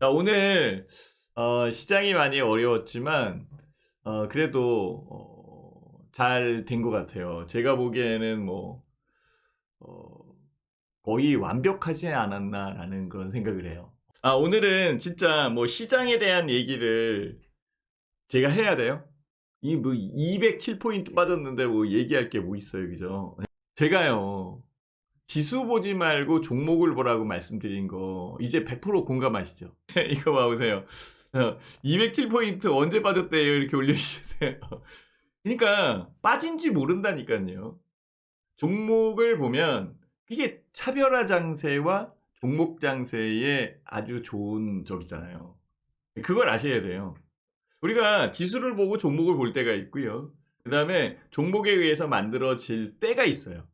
자, 오늘 어, 시장이 많이 어려웠지만 어, 그래도 어, 잘된 것 같아요. 제가 보기에는 뭐 어, 거의 완벽하지 않았나라는 그런 생각을 해요. 아, 오늘은 진짜 뭐 시장에 대한 얘기를 제가 해야 돼요? 이 뭐 207포인트 빠졌는데 뭐 얘기할 게 뭐 있어요, 그죠? 제가요. 지수 보지 말고 종목을 보라고 말씀드린 거 이제 100% 공감하시죠? 이거 봐보세요. 207포인트 언제 빠졌대요? 이렇게 올려주세요. 그러니까 빠진지 모른다니까요. 종목을 보면 이게 차별화 장세와 종목 장세의 아주 좋은 적이잖아요. 그걸 아셔야 돼요. 우리가 지수를 보고 종목을 볼 때가 있고요. 그 다음에 종목에 의해서 만들어질 때가 있어요.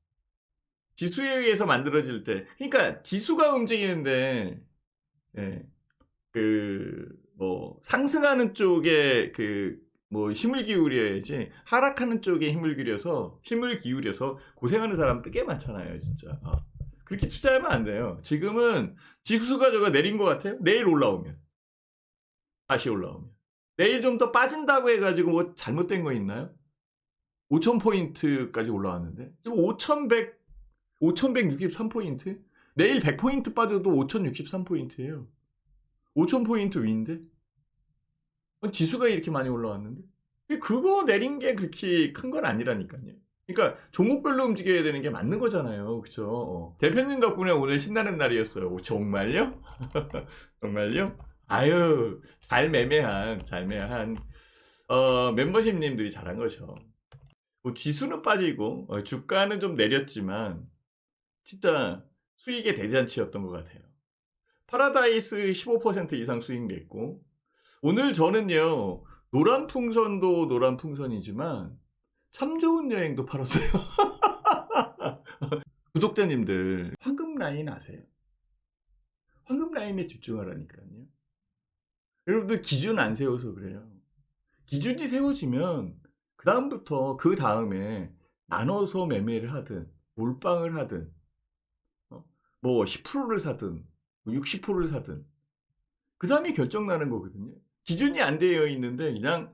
지수에 의해서 만들어질 때. 그러니까 지수가 움직이는데, 예, 그, 뭐, 상승하는 쪽에 그, 뭐, 힘을 기울여야지, 하락하는 쪽에 힘을 기울여서, 힘을 기울여서 고생하는 사람 꽤 많잖아요, 진짜. 어. 그렇게 투자하면 안 돼요. 지금은 지수가 저거 내린 것 같아요? 내일 올라오면. 다시 올라오면. 내일 좀 더 빠진다고 해가지고 뭐 잘못된 거 있나요? 5,000포인트까지 올라왔는데. 지금 5,100, 5,163포인트? 내일 100포인트 빠져도 5,063포인트예요. 5,000포인트 위인데? 어, 지수가 이렇게 많이 올라왔는데? 그거 내린 게 그렇게 큰 건 아니라니까요. 그러니까 종목별로 움직여야 되는 게 맞는 거잖아요. 그죠? 어. 대표님 덕분에 오늘 신나는 날이었어요. 오, 정말요? 정말요? 아유, 잘 매매한, 잘 매매한, 어, 멤버십님들이 잘한 거죠. 뭐 지수는 빠지고, 어, 주가는 좀 내렸지만, 진짜 수익의 대잔치였던 것 같아요. 파라다이스 15% 이상 수익 냈고, 오늘 저는요, 노란 풍선도 노란 풍선이지만, 참 좋은 여행도 팔았어요. 구독자님들, 황금 라인 아세요? 황금 라인에 집중하라니까요. 여러분들 기준 안 세워서 그래요. 기준이 세워지면 그 다음부터 그 다음에 나눠서 매매를 하든 몰빵을 하든 어? 뭐 10%를 사든 60%를 사든 그 다음에 결정 나는 거거든요. 기준이 안 되어 있는데 그냥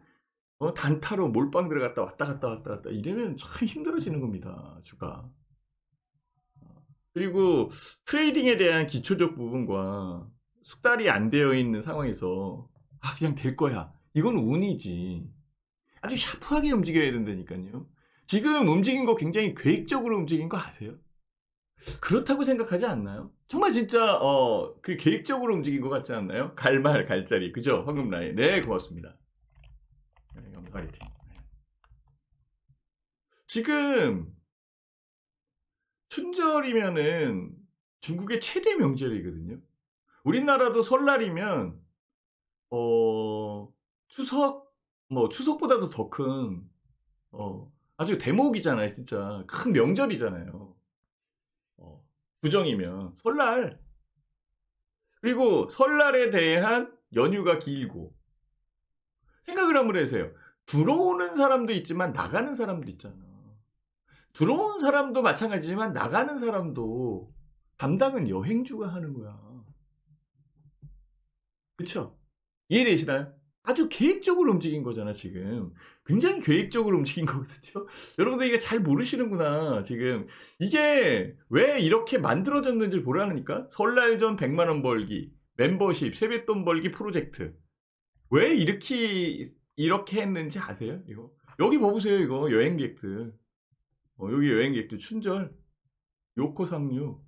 어, 단타로 몰빵 들어갔다 왔다 갔다 왔다 갔다 이러면 참 힘들어지는 겁니다. 주가. 그리고 트레이딩에 대한 기초적 부분과 숙달이 안 되어 있는 상황에서 아 그냥 될 거야. 이건 운이지. 아주 샤프하게 움직여야 된다니까요. 지금 움직인 거 굉장히 계획적으로 움직인 거 아세요? 그렇다고 생각하지 않나요? 정말 진짜 어, 그 계획적으로 움직인 것 같지 않나요? 갈말 갈자리 그죠? 황금 라인. 네 고맙습니다. 네, 화이팅. 지금 춘절이면은 중국의 최대 명절이거든요. 우리나라도 설날이면 어 추석 뭐 추석보다도 더큰 어 아주 대목이잖아요, 진짜 큰 명절이잖아요. 어, 구정이면 설날 그리고 설날에 대한 연휴가 길고 생각을 한번 해보세요. 들어오는 사람도 있지만 나가는 사람도 있잖아. 들어온 사람도 마찬가지지만 나가는 사람도 담당은 여행주가 하는 거야. 그쵸? 이해되시나요? 아주 계획적으로 움직인 거잖아, 지금. 굉장히 계획적으로 움직인 거거든요. 여러분들 이게 잘 모르시는구나, 지금. 이게 왜 이렇게 만들어졌는지 보라니까? 설날 전 100만원 벌기, 멤버십, 세뱃돈 벌기 프로젝트. 왜 이렇게, 이렇게 했는지 아세요? 이거. 여기 봐보세요, 이거. 여행객들. 어, 여기 여행객들 춘절. 요코 상류.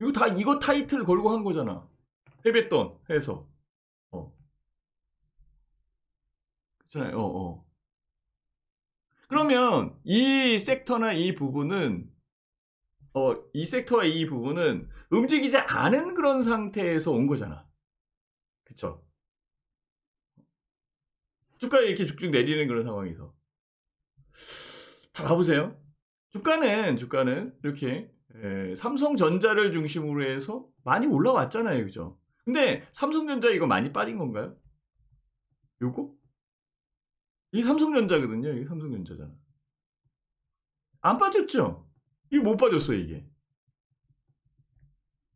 이거 다, 이거 타이틀 걸고 한 거잖아. 세뱃돈 해서. 어. 그렇잖아요. 어, 어. 그러면 이 섹터나 이 부분은 어, 이 섹터와 이 부분은 움직이지 않은 그런 상태에서 온 거잖아. 그쵸? 주가 이렇게 쭉쭉 내리는 그런 상황에서. 자, 가보세요. 주가는, 주가는 이렇게 에, 삼성전자를 중심으로 해서 많이 올라왔잖아요. 그죠? 근데 삼성전자 이거 많이 빠진 건가요? 요거? 이 삼성전자거든요. 이게 삼성전자잖아. 안 빠졌죠? 이거 못 빠졌어, 이게.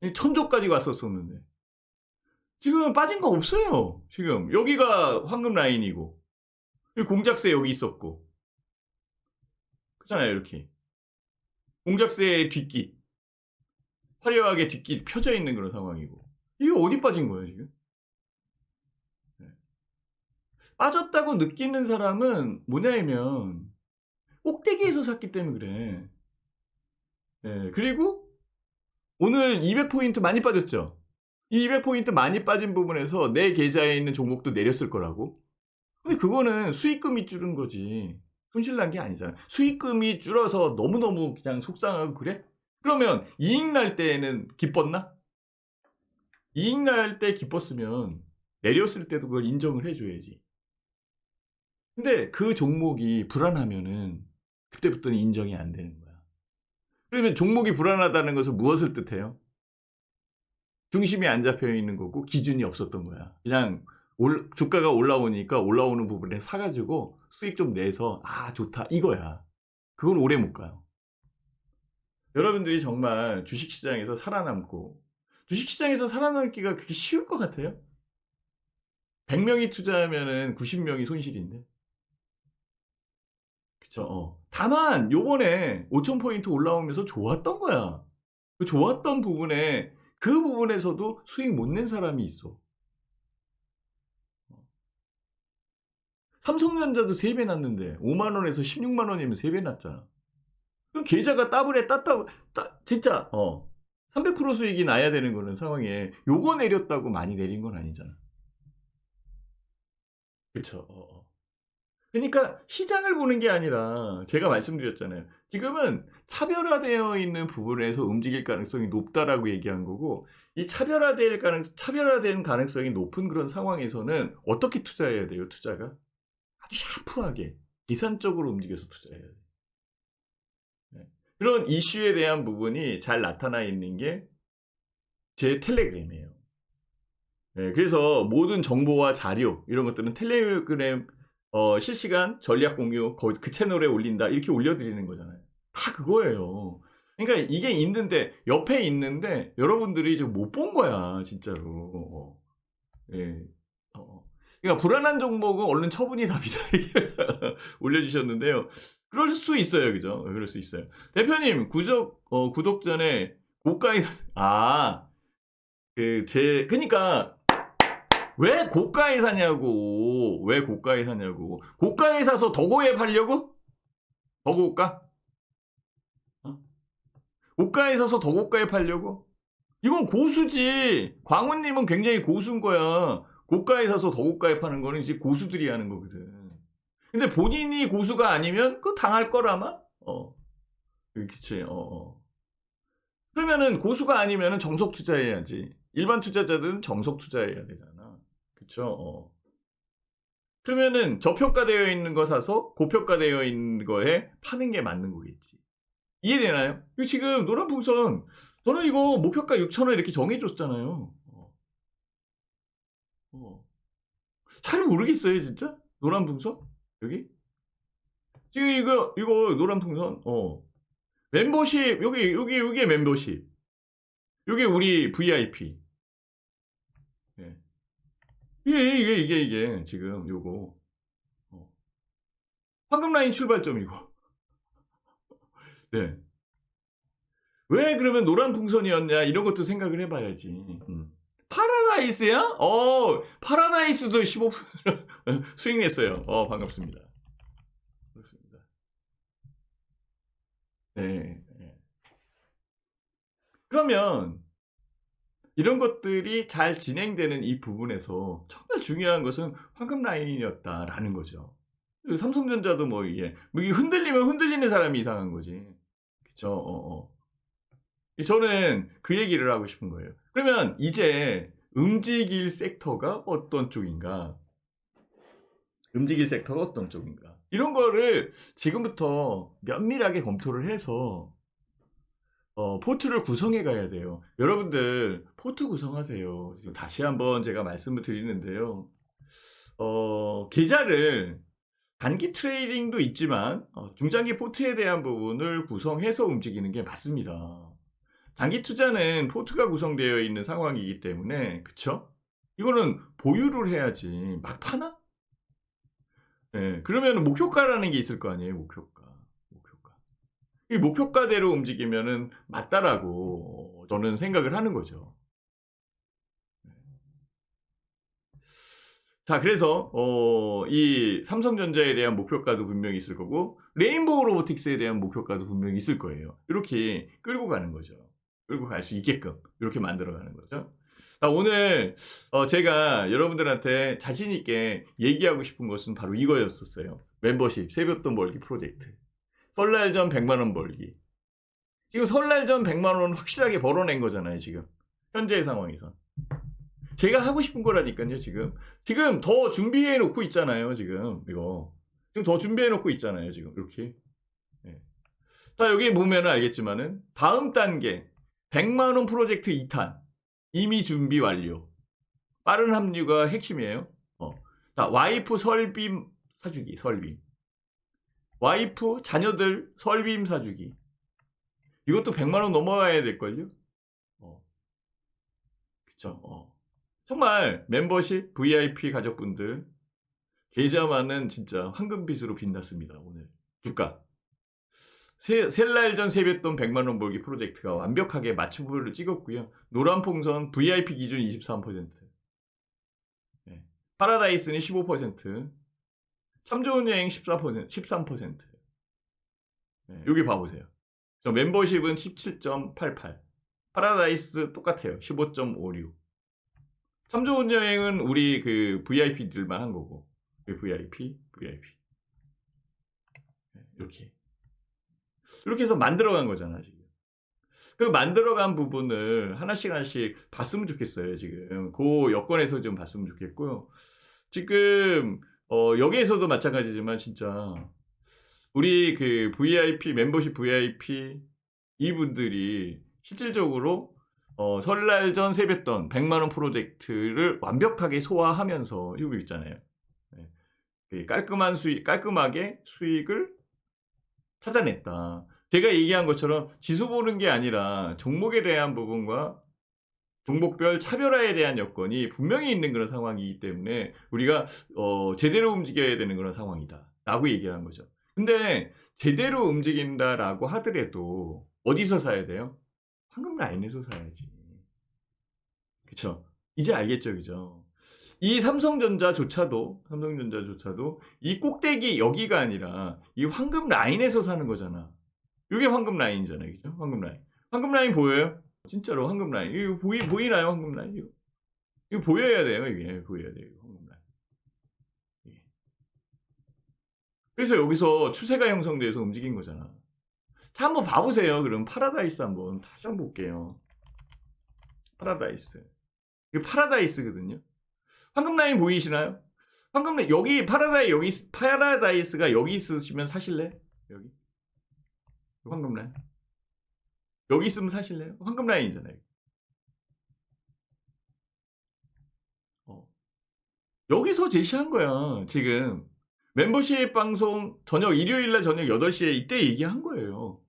이 천조까지 왔었었는데. 지금 빠진 거 없어요. 지금 여기가 황금 라인이고 공작새 여기 있었고 그렇잖아요 이렇게 공작새의 뒷깃 화려하게 뒷깃 펴져 있는 그런 상황이고 이게 어디 빠진 거예요 지금? 네. 빠졌다고 느끼는 사람은 뭐냐면 꼭대기에서 샀기 때문에 그래. 예, 그리고 오늘 200포인트 많이 빠졌죠? 이 200포인트 많이 빠진 부분에서 내 계좌에 있는 종목도 내렸을 거라고? 근데 그거는 수익금이 줄은 거지. 손실 난 게 아니잖아. 수익금이 줄어서 너무너무 그냥 속상하고 그래? 그러면 이익 날 때는 기뻤나? 이익 날 때 기뻤으면 내렸을 때도 그걸 인정을 해줘야지. 근데 그 종목이 불안하면은 그때부터는 인정이 안 되는 거야. 그러면 종목이 불안하다는 것은 무엇을 뜻해요? 중심이 안 잡혀 있는 거고 기준이 없었던 거야. 그냥 올- 주가가 올라오니까 올라오는 부분에 사가지고 수익 좀 내서 아 좋다 이거야. 그건 오래 못 가요. 여러분들이 정말 주식시장에서 살아남고 주식시장에서 살아남기가 그렇게 쉬울 것 같아요? 100명이 투자하면은 90명이 손실인데. 그쵸. 어. 다만 요번에 5,000포인트 올라오면서 좋았던 거야. 그 좋았던 부분에 그 부분에서도 수익 못 낸 사람이 있어. 삼성전자도 3배 났는데 5만 원에서 16만 원이면 3배 났잖아. 그럼 계좌가 따블에 따따 따 진짜 어. 300% 수익이 나야 되는 거는 상황에 요거 내렸다고 많이 내린 건 아니잖아. 그쵸. 어, 어. 그러니까 시장을 보는 게 아니라 제가 말씀드렸잖아요. 지금은 차별화되어 있는 부분에서 움직일 가능성이 높다라고 얘기한 거고 이 차별화될 가능 차별화되는 가능성이 높은 그런 상황에서는 어떻게 투자해야 돼요? 투자가 아주 샤프하게 계산적으로 움직여서 투자해야 돼요. 네. 그런 이슈에 대한 부분이 잘 나타나 있는 게 제 텔레그램이에요. 네, 그래서 모든 정보와 자료 이런 것들은 텔레그램 어, 실시간 전략 공유 거기 그 채널에 올린다 이렇게 올려드리는 거잖아요. 다 그거예요. 그러니까 이게 있는데 옆에 있는데 여러분들이 지금 못본 거야 진짜로. 어. 예. 어. 그러니까 불안한 종목은 얼른 처분이 답이다 이렇게 올려주셨는데요. 그럴 수 있어요, 그죠? 그럴 수 있어요. 대표님 구독 어, 구독 전에 고가에 사- 아, 그 제 그러니까 왜 고가에 사냐고. 왜 고가에 사냐고. 고가에 사서 더 고에 팔려고? 더 고가? 어? 고가에 사서 더 고가에 팔려고? 이건 고수지. 광훈님은 굉장히 고수인 거야. 고가에 사서 더 고가에 파는 거는 이제 고수들이 하는 거거든. 근데 본인이 고수가 아니면 그거 당할 거라마? 어. 그치, 어, 어. 그러면은 고수가 아니면은 정석 투자해야지. 일반 투자자들은 정석 투자해야 되잖아. 그쵸? 어. 그러면은 저평가되어 있는 거 사서 고평가되어 있는 거에 파는 게 맞는 거겠지. 이해되나요? 이거 지금 노란 풍선 저는 이거 목표가 6,000원 이렇게 정해줬잖아요. 어. 어. 잘 모르겠어요, 진짜? 노란 풍선? 여기? 지금 이거, 이거 노란 풍선? 어. 멤버십, 여기, 여기, 여기 멤버십. 여기 우리 VIP. 예. 이게, 이게, 이게, 이게, 지금 요거. 어. 황금 라인 출발점이고. 네. 왜 그러면 노란 풍선이었냐, 이런 것도 생각을 해봐야지. 음. 파라다이스야? 어, 파라다이스도 15% 수익 냈어요. 어, 반갑습니다. 그렇습니다. 네. 네. 그러면 이런 것들이 잘 진행되는 이 부분에서 정말 중요한 것은 황금 라인이었다라는 거죠. 삼성전자도 뭐 이게 뭐 이게 흔들리면 흔들리는 사람이 이상한 거지. 그쵸? 어, 어. 저는 그 얘기를 하고 싶은 거예요. 그러면 이제 움직일 섹터가 어떤 쪽인가? 움직일 섹터가 어떤 쪽인가? 이런 거를 지금부터 면밀하게 검토를 해서 어, 포트를 구성해 가야 돼요. 여러분들 포트 구성하세요. 지금 다시 한번 제가 말씀을 드리는데요. 어, 계좌를 단기 트레이딩도 있지만 어, 중장기 포트에 대한 부분을 구성해서 움직이는 게 맞습니다. 장기 투자는 포트가 구성되어 있는 상황이기 때문에 그쵸? 이거는 보유를 해야지 막 파나? 예, 그러면 목표가라는 게 있을 거 아니에요. 목표가. 이 목표가대로 움직이면은 맞다라고 저는 생각을 하는 거죠. 자, 그래서 어, 이 삼성전자에 대한 목표가도 분명히 있을 거고 레인보우 로보틱스에 대한 목표가도 분명히 있을 거예요. 이렇게 끌고 가는 거죠. 끌고 갈 수 있게끔 이렇게 만들어 가는 거죠. 자, 오늘 어, 제가 여러분들한테 자신 있게 얘기하고 싶은 것은 바로 이거였었어요. 멤버십 세뱃돈 벌기 프로젝트. 설날 전 100만 원 벌기. 지금 설날 전 100만 원 확실하게 벌어낸 거잖아요, 지금. 현재의 상황에서. 제가 하고 싶은 거라니까요, 지금. 지금 더 준비해 놓고 있잖아요, 지금. 이거. 지금 더 준비해 놓고 있잖아요, 지금. 이렇게. 예. 자, 여기 보면 알겠지만은 다음 단계 100만 원 프로젝트 2탄 이미 준비 완료. 빠른 합류가 핵심이에요. 어. 자, 와이프 설빔 사주기, 설빔. 와이프 자녀들 설빔 사주기. 이것도 100만 원 넘어가야 될걸요? 어. 그쵸, 어. 정말 멤버십 VIP 가족분들 계좌만은 진짜 황금빛으로 빛났습니다. 오늘 주가 셀날 전 세뱃돈 100만 원 벌기 프로젝트가 완벽하게 맞춤표를 찍었고요. 노란 풍선 VIP 기준 23%, 네. 파라다이스는 15%, 참 좋은 여행 14%, 13%. 네, 여기 봐보세요. 저 멤버십은 17.88, 파라다이스 똑같아요. 15.56. 참 좋은 여행은 우리 그 VIP들만 한 거고. VIP, VIP. 네, 이렇게. 이렇게 해서 만들어간 거잖아, 지금. 그 만들어간 부분을 하나씩 하나씩 봤으면 좋겠어요, 지금. 그 여건에서 좀 봤으면 좋겠고요. 지금, 어, 여기에서도 마찬가지지만, 진짜, 우리 그 VIP, 멤버십 VIP 이분들이 실질적으로 어, 설날 전 세뱃돈 100만 원 프로젝트를 완벽하게 소화하면서 이거 있잖아요. 네. 그 깔끔한 수익, 깔끔하게 수익을 찾아냈다. 제가 얘기한 것처럼 지수 보는 게 아니라 종목에 대한 부분과 종목별 차별화에 대한 여건이 분명히 있는 그런 상황이기 때문에 우리가 어, 제대로 움직여야 되는 그런 상황이다. 라고 얘기한 거죠. 근데 제대로 움직인다라고 하더라도 어디서 사야 돼요? 황금 라인에서 사야지. 그쵸? 이제 알겠죠, 그죠? 이 삼성전자조차도, 삼성전자조차도 이 꼭대기 여기가 아니라 이 황금 라인에서 사는 거잖아. 이게 황금 라인이잖아요, 그죠? 황금 라인. 황금 라인 보여요? 진짜로 황금 라인. 이거 보이, 보이나요, 황금 라인? 이거, 이거 보여야 돼요, 이게. 보여야 돼요, 황금 라인. 예. 그래서 여기서 추세가 형성돼서 움직인 거잖아. 자, 한번 봐보세요. 그럼 파라다이스 한번 다시 한번 볼게요. 파라다이스. 이거 파라다이스거든요. 황금 라인 보이시나요? 황금 라인 여기 파라다이 여기 파라다이스가 여기 있으시면 사실래? 여기 황금 라인 여기 있으면 사실래요? 황금 라인이잖아요. 어. 여기서 제시한 거야 지금 멤버십 방송 저녁 일요일 날 저녁 8시에 이때 얘기한 거예요.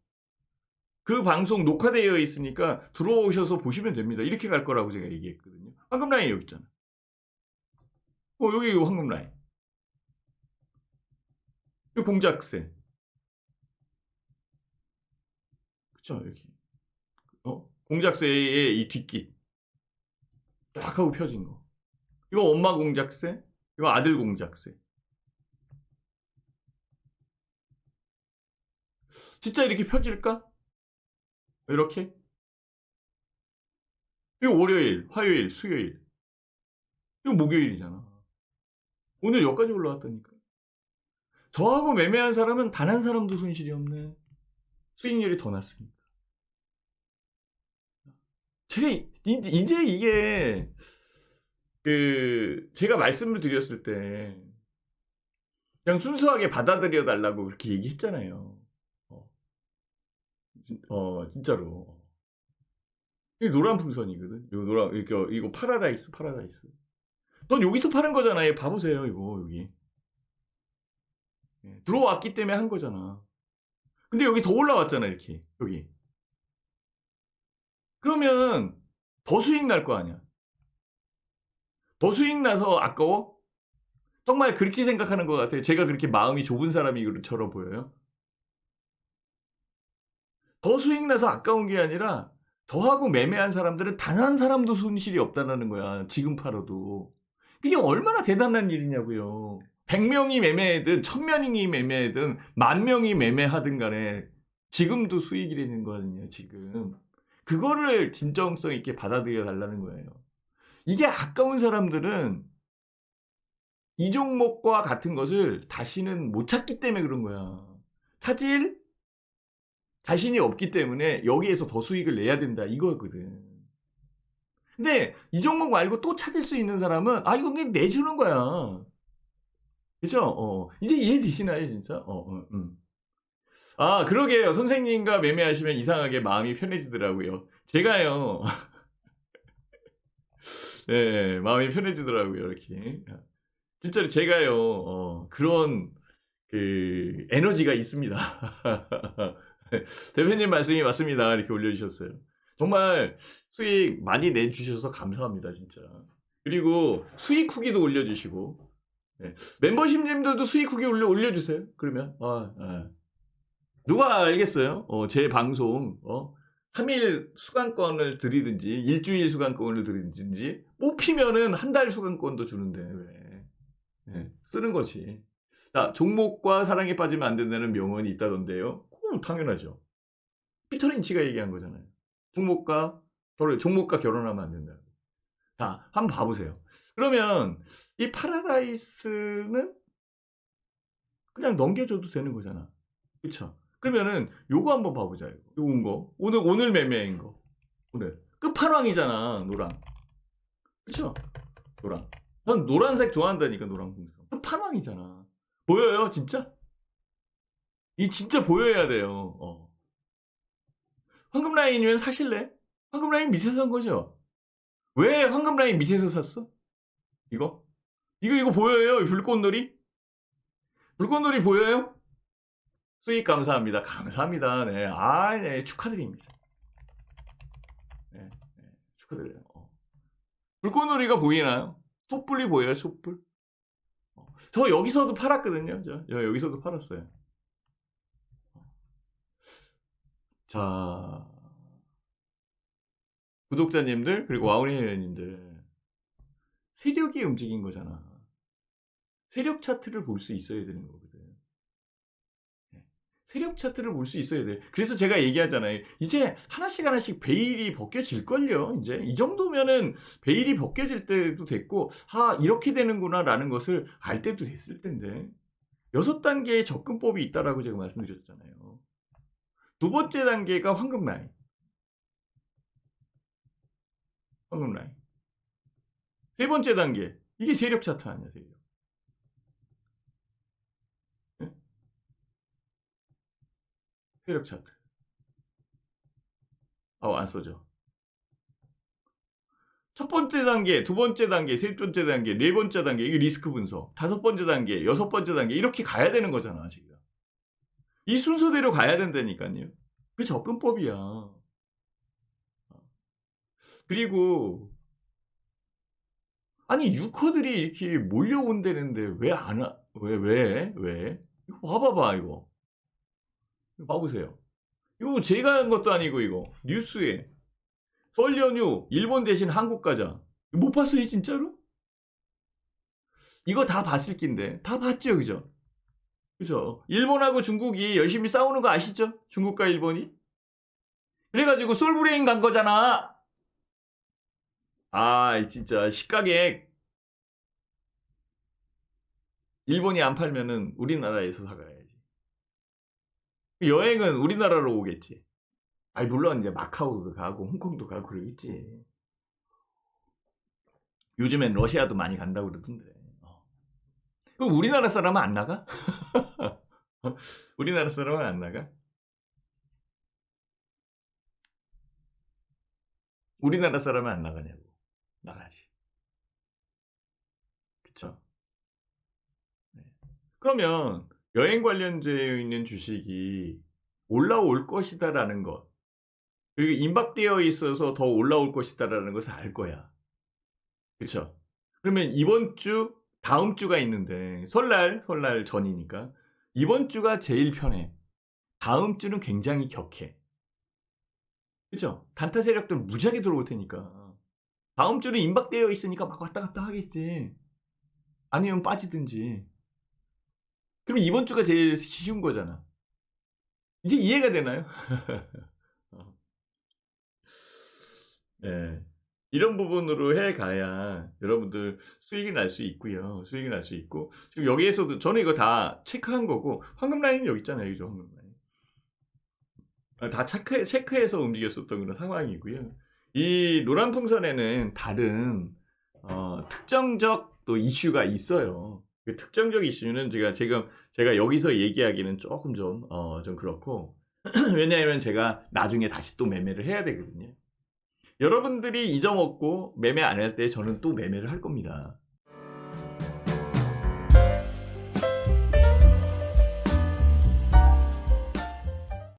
그 방송 녹화되어 있으니까 들어오셔서 보시면 됩니다. 이렇게 갈 거라고 제가 얘기했거든요. 황금 라인 여기 있잖아. 어, 여기 황금 라인. 이 공작새. 그쵸, 여기. 어? 공작새의 이 뒷깃. 쫙 하고 펴진 거. 이거 엄마 공작새, 이거 아들 공작새. 진짜 이렇게 펴질까? 이렇게? 이거 월요일, 화요일, 수요일. 이거 목요일이잖아. 오늘 여기까지 올라왔다니까. 저하고 매매한 사람은 단 한 사람도 손실이 없네. 수익률이 더 낮으니까. 이- 이제 이게 그 제가 말씀을 드렸을 때 그냥 순수하게 받아들여 달라고 그렇게 얘기했잖아요. 어, 진- 어, 진짜로. 이 노란 풍선이거든. 이거 노란 이거 이거 파라다이스 파라다이스. 전 여기서 파는 거잖아요. 봐보세요 이거 여기. 예, 들어왔기 때문에 한 거잖아. 근데 여기 더 올라왔잖아 이렇게 여기. 그러면 더 수익 날 거 아니야. 더 수익 나서 아까워? 정말 그렇게 생각하는 것 같아요. 제가 그렇게 마음이 좁은 사람이처럼 보여요. 더 수익 나서 아까운 게 아니라 저하고 매매한 사람들은 단 한 사람도 손실이 없다라는 거야. 지금 팔아도. 그게 얼마나 대단한 일이냐고요. 100명이 매매하든 1000명이 매매하든 만 명이 매매하든 간에 지금도 수익이라는 거거든요. 지금. 그거를 진정성 있게 받아들여 달라는 거예요. 이게 아까운 사람들은 이 종목과 같은 것을 다시는 못 찾기 때문에 그런 거야. 찾을 자신이 없기 때문에 여기에서 더 수익을 내야 된다 이거거든. 근데 이 종목 말고 또 찾을 수 있는 사람은 아 이거 그냥 내주는 거야. 그죠? 어 이제 이해되시나요 진짜? 어, 어 음. 아 그러게요. 선생님과 매매하시면 이상하게 마음이 편해지더라고요. 제가요. 네, 마음이 편해지더라고요 이렇게. 진짜로 제가요 어, 그런 그 에너지가 있습니다. 대표님 말씀이 맞습니다. 이렇게 올려주셨어요. 정말 수익 많이 내주셔서 감사합니다, 진짜. 그리고 수익 후기도 올려주시고, 네. 멤버십님들도 수익 후기 올려, 올려주세요. 그러면, 아, 아. 누가 알겠어요? 어, 제 방송, 어, 3일 수강권을 드리든지, 일주일 수강권을 드리든지, 뽑히면은 한 달 수강권도 주는데, 왜. 네, 쓰는 거지. 자, 종목과 사랑에 빠지면 안 된다는 명언이 있다던데요. 그럼 당연하죠. 피터 린치가 얘기한 거잖아요. 종목과 결혼, 종목과 결혼하면 안 된다. 자, 한번 봐보세요. 그러면 이 파라다이스는 그냥 넘겨줘도 되는 거잖아. 그쵸? 그러면은 요거 한번 봐보자. 이거. 요건 거. 오늘 오늘 매매인 거. 오늘 끝판왕이잖아. 노랑. 그쵸? 노랑. 난 노란색 좋아한다니까 노란 공성. 끝판왕이잖아. 보여요, 진짜? 이 진짜 보여야 돼요. 어. 황금 라인이면 사실래? 황금 라인 밑에서 산 거죠? 왜 황금 라인 밑에서 샀어? 이거? 이거 이거 보여요? 이 불꽃놀이? 불꽃놀이 보여요? 수익 감사합니다. 감사합니다. 네, 아, 네, 축하드립니다. 네, 네, 축하드려요. 어. 불꽃놀이가 보이나요? 촛불이 보여요? 촛불? 어. 저 여기서도 팔았거든요. 저, 저 여기서도 팔았어요. 자, 구독자님들 그리고 와우리 회원님들 세력이 움직인 거잖아. 세력 차트를 볼 수 있어야 되는 거거든. 네. 세력 차트를 볼 수 있어야 돼. 그래서 제가 얘기하잖아요. 이제 하나씩 하나씩 베일이 벗겨질걸요. 이제 이 정도면은 베일이 벗겨질 때도 됐고, 아 이렇게 되는구나 라는 것을 알 때도 됐을 텐데. 여섯 단계의 접근법이 있다라고 제가 말씀드렸잖아요. 두 번째 단계가 황금 라인. 황금 라인. 세 번째 단계. 이게 세력 차트 아니야, 세력. 세력 차트. 아, 안 써져. 첫 번째 단계, 두 번째 단계, 세 번째 단계, 네 번째 단계, 이게 리스크 분석. 다섯 번째 단계, 여섯 번째 단계, 이렇게 가야 되는 거잖아, 지금. 이 순서대로 가야 된다니까요. 그 접근법이야. 그리고 아니 유커들이 이렇게 몰려온다는데 왜 안 와? 왜 왜? 왜? 이거 봐봐봐 이거. 봐보세요. 이거 제가 한 것도 아니고 이거 뉴스에 설 연휴 일본 대신 한국 가자. 못 봤어요 진짜로? 이거 다 봤을 낀데 다 봤죠 그죠? 그죠? 일본하고 중국이 열심히 싸우는 거 아시죠? 중국과 일본이? 그래가지고 솔브레인 간 거잖아. 아, 진짜 식가격 일본이 안 팔면은 우리나라에서 사가야지. 여행은 우리나라로 오겠지. 아니 물론 이제 마카오도 가고 홍콩도 가고 그러겠지. 요즘엔 러시아도 많이 간다고 그러던데. 어. 그럼 우리나라 사람은 안 나가? 우리나라 사람은 안 나가? 우리나라 사람은 안 나가냐고. 나가지. 그쵸? 네. 그러면 여행 관련되어 있는 주식이 올라올 것이다라는 것. 그리고 임박되어 있어서 더 올라올 것이다라는 것을 알 거야. 그쵸? 그러면 이번 주 다음 주가 있는데 설날 설날 전이니까 이번 주가 제일 편해. 다음 주는 굉장히 격해. 그죠? 단타 세력들 무지하게 들어올 테니까. 다음 주는 임박되어 있으니까 막 왔다 갔다 하겠지. 아니면 빠지든지. 그럼 이번 주가 제일 쉬운 거잖아. 이제 이해가 되나요? 어. 네. 이런 부분으로 해 가야 여러분들 수익이 날 수 있고요. 수익이 날 수 있고 지금 여기에서도 저는 이거 다 체크한 거고 황금 라인은 여기 있잖아요. 그죠? 황금 라인. 아, 다 체크, 체크해서 움직였었던 그런 상황이고요. 이 노란 풍선에는 다른 어, 특정적 또 이슈가 있어요. 그 특정적 이슈는 제가 지금 제가 여기서 얘기하기는 조금 좀, 어, 좀 그렇고 왜냐하면 제가 나중에 다시 또 매매를 해야 되거든요. 여러분들이 잊어먹고 매매 안 할 때 저는 또 매매를 할 겁니다.